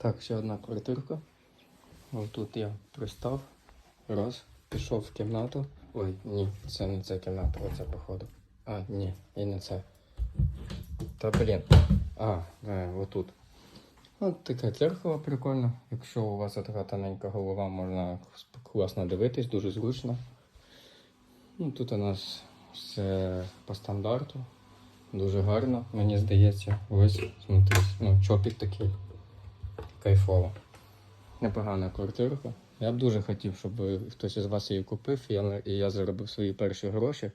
Так, ще одна квартирка. Ось тут я пристав. Раз. Пішов в кімнату. Ой, ні, це не ця кімната, оце походу. А, ні, і не це. Та блін. А, е, отут. От таке дзеркало прикольно. Якщо у вас така тоненька голова, можна класно дивитись, дуже зручно. Ну, тут у нас все по стандарту. Дуже гарно, мені здається. Ось, смотрите, ну, чопік такий. Кайфово. Непогана квартирка. Я б дуже хотів, щоб хтось із вас її купив, і я, і я заробив свої перші гроші.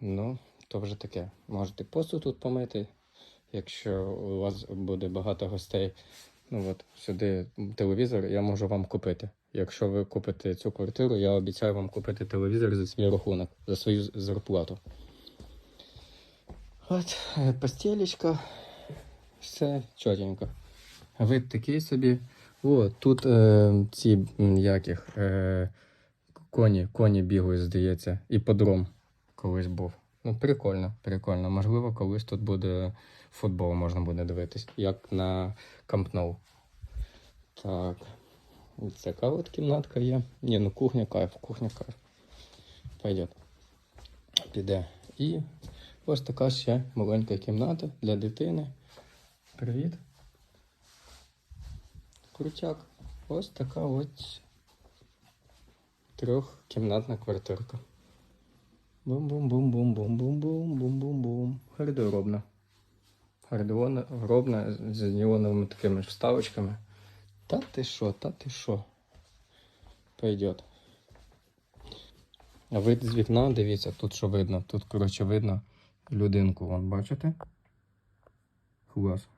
Ну, то вже таке. Можете посуд тут помити, якщо у вас буде багато гостей. Ну от сюди телевізор я можу вам купити. Якщо ви купите цю квартиру, я обіцяю вам купити телевізор за свій рахунок, за свою зарплату. От, е, постелечка, все чотенько. Вид такий собі. О, тут е, ці яких е, коні, коні бігають, здається, і подром колись був. Ну, прикольно, прикольно. Можливо, колись тут буде футбол, можна буде дивитись, як на Camp Nou. Так. Ось от кімнатка є. Ні, ну кухня кайф, кухня кайф. Пойдет. Піде. І ось така ще маленька кімната для дитини. Привіт. Крутяк. Ось така ось трьохкімнатна квартирка. Бум-бум-бум-бум-бум-бум-бум-бум-бум-бум. Гардеробна. Гардеробна з неоновими такими ж вставочками. Та ти що, та ти що? Пойдет. А вид з вікна, дивіться, тут що видно. Тут, коротше, видно людинку, вон, бачите? Клас.